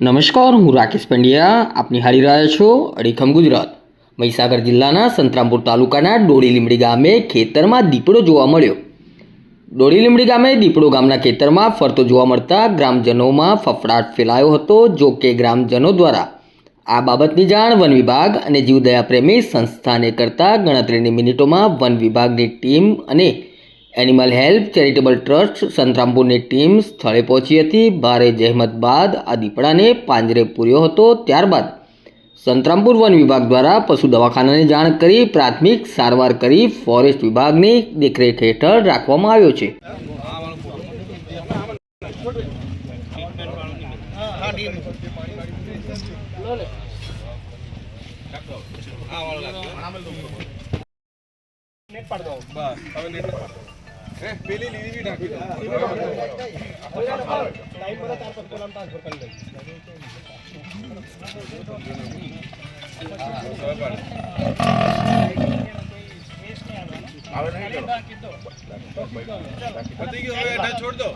નમસ્કાર, હું રાકેશ પંડ્યા. આપની હારી રહ્યા છો અડીખમ ગુજરાત. મહીસાગર જિલ્લાના સંતરામપુર તાલુકાના ડોળી લીમડી ગામે ખેતરમાં દીપડો જોવા મળ્યો. ડોળી લીમડી ગામે દીપડો ગામના ખેતરમાં ફરતો જોવા મળતા ગ્રામજનોમાં ફફડાટ ફેલાયો હતો, જો કે ગ્રામજનો દ્વારા આ બાબતની જાણ વન વિભાગ અને જીવદયા પ્રેમી સંસ્થાને કરતા ગણતરીની મિનિટોમાં વન વિભાગની ટીમ અને એનિમલ હેલ્પ ચેરિટેબલ ટ્રસ્ટ સંતરામપુરની ટીમ સ્થળે પહોંચી હતી. ભારે જહેમત બાદ આ દીપડાને પાંજરે પૂર્યો હતો. ત્યારબાદ સંતરામપુર વન વિભાગ દ્વારા પશુ દવાખાનાને જાણ કરી પ્રાથમિક સારવાર કરી ફોરેસ્ટ વિભાગની દેખરેખ હેઠળ રાખવામાં આવ્યો છે. પેલી લીલી બી નાખી દો પતી ગયું હવે હેઠળ છોડ દો.